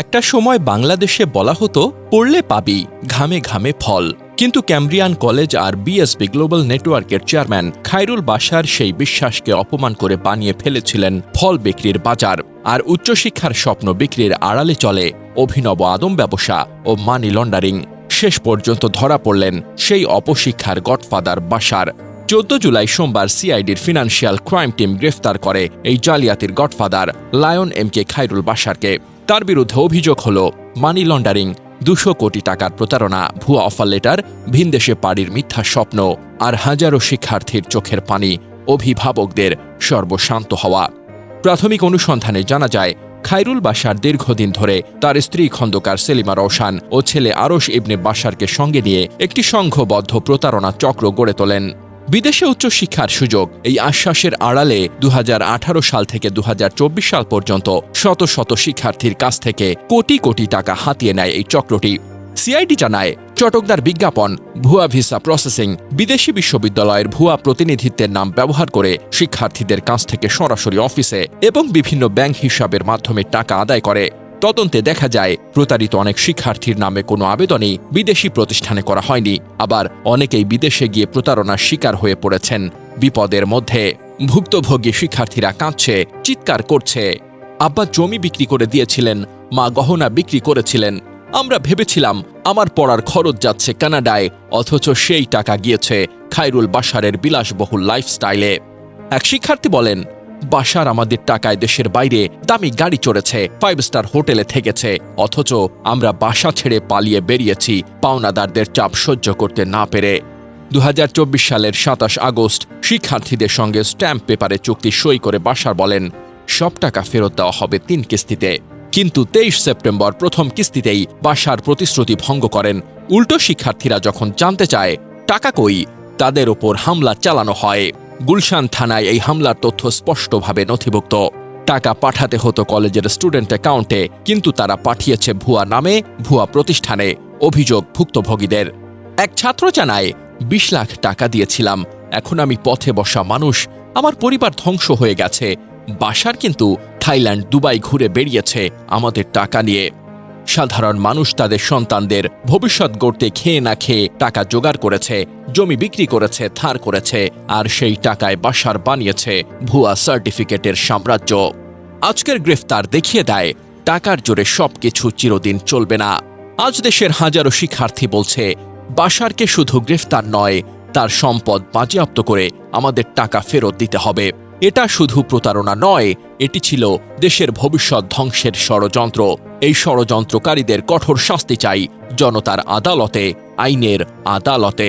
একটা সময় বাংলাদেশে বলা হতো, পড়লে পাবি, ঘামে ঘামে ফল। কিন্তু ক্যামব্রিয়ান কলেজ আর বিএসপি গ্লোবাল নেটওয়ার্কের চেয়ারম্যান খাইরুল বাশার সেই বিশ্বাসকে অপমান করে বানিয়ে ফেলেছিলেন ফল বিক্রির বাজার আর উচ্চশিক্ষার স্বপ্ন বিক্রির আড়ালে চলে অভিনব আদম ব্যবসা ও মানি লন্ডারিং শেষ পর্যন্ত ধরা পড়লেন সেই অপশিক্ষার গডফাদার বাশার। চোদ্দ জুলাই সোমবার সিআইডির ফিনান্সিয়াল ক্রাইম টিম গ্রেফতার করে এই জালিয়াতির godfather, lion M K Khairul বাশারকে। তার বিরুদ্ধে অভিযোগ হল মানি লন্ডারিং, দুশো কোটি টাকার প্রতারণা, ভুয়া অফার লেটার ভিনদেশে পাড়ির মিথ্যা স্বপ্ন আর হাজারো শিক্ষার্থীর চোখের পানি, অভিভাবকদের সর্বশান্ত হওয়া। প্রাথমিক অনুসন্ধানে জানা যায় খাইরুল বাশার দীর্ঘদিন ধরে তার স্ত্রী খন্দকার সেলিমা রওশান ও ছেলে আরশ ইবনে বাশারকে সঙ্গে নিয়ে একটি সংঘবদ্ধ প্রতারণা চক্র গড়ে তোলেন। বিদেশে উচ্চশিক্ষার সুযোগ, এই আশ্বাসের আড়ালে দু হাজার আঠারো সাল থেকে দুহাজার চব্বিশ সাল পর্যন্ত শত শত শিক্ষার্থীর কাছ থেকে কোটি কোটি টাকা হাতিয়ে নেয় এই চক্রটি। সিআইডি জানায়, চটকদার বিজ্ঞাপন, ভুয়া ভিসা প্রসেসিং, বিদেশি বিশ্ববিদ্যালয়ের ভুয়া প্রতিনিধিত্বের নাম ব্যবহার করে শিক্ষার্থীদের কাছ থেকে সরাসরি অফিসে এবং বিভিন্ন ব্যাংক হিসাবের মাধ্যমে টাকা আদায় করে। তদন্তে দেখা যায়, প্রতারিত অনেক শিক্ষার্থীর নামে কোনো আবেদনই বিদেশি প্রতিষ্ঠানে করা হয়নি। আবার অনেকেই বিদেশে গিয়ে প্রতারণার শিকার হয়ে পড়েছেন। বিপদের মধ্যে ভুক্তভোগী শিক্ষার্থীরা কাঁদছে, চিৎকার করছে। আব্বা জমি বিক্রি করে দিয়েছিলেন, মা গহনা বিক্রি করেছিলেন। আমরা ভেবেছিলাম, আমার পড়ার খরচ যাচ্ছে কানাডায়, অথচ সেই টাকা গিয়েছে খাইরুল বাশারের বিলাসবহুল লাইফস্টাইলে। এক শিক্ষার্থী বলেন বাসার আমাদের টাকায় দেশের বাইরে দামি গাড়ি চড়েছে ফাইভ স্টার হোটেলে থেকেছে। অথচ আমরা বাসা ছেড়ে পালিয়ে বেরিয়েছি, পাওনাদারদের চাপ সহ্য করতে না পেরে। দু হাজার চব্বিশ সালের সাতাশ আগস্ট, শিক্ষার্থীদের সঙ্গে স্ট্যাম্প পেপারে চুক্তি সই করে বাসার বলেন, সব টাকা ফেরত দেওয়া হবে তিন কিস্তিতে। কিন্তু তেইশ সেপ্টেম্বর প্রথম কিস্তিতেই বাসার প্রতিশ্রুতি ভঙ্গ করেন। উল্টো শিক্ষার্থীরা যখন জানতে চায়, টাকা কই? তাদের ওপর হামলা চালানো হয়। গুলশান থানায় এই হামলার তথ্য স্পষ্টভাবে নথিভুক্ত। টাকা পাঠাতে হতো কলেজের স্টুডেন্ট অ্যাকাউন্টে, কিন্তু তারা পাঠিয়েছে ভুয়া নামে, ভুয়া প্রতিষ্ঠানে, অভিযোগ ভুক্তভোগীদের। এক ছাত্র জানায়, বিশ লাখ টাকা দিয়েছিলাম, এখন আমি পথে বসা মানুষ, আমার পরিবার ধ্বংস হয়ে গেছে, বাসার কিন্তু থাইল্যান্ড, দুবাই ঘুরে বেরিয়েছে আমাদের টাকা নিয়ে। সাধারণ মানুষ তাদের সন্তানদের ভবিষ্যৎ গড়তে খেয়ে না খেয়ে টাকা জোগাড় করেছে জমি বিক্রি করেছে, ধার করেছে আর সেই টাকায় বাসার বানিয়েছে ভুয়া সার্টিফিকেটের সাম্রাজ্য। আজকের গ্রেফতার দেখিয়ে দেয়, টাকার জোরে সবকিছু চিরদিন চলবে না। আজ দেশের হাজারো শিক্ষার্থী বলছে, বাসারকে শুধু গ্রেফতার নয়, তার সম্পদ বাজেয়াপ্ত করে আমাদের টাকা ফেরত দিতে হবে। এটা শুধু প্রতারণা নয়, এটি ছিল দেশের ভবিষ্যৎ ধ্বংসের ষড়যন্ত্র। এই ষড়যন্ত্রকারীদের কঠোর শাস্তি চাই জনতার আদালতে, আইনের আদালতে।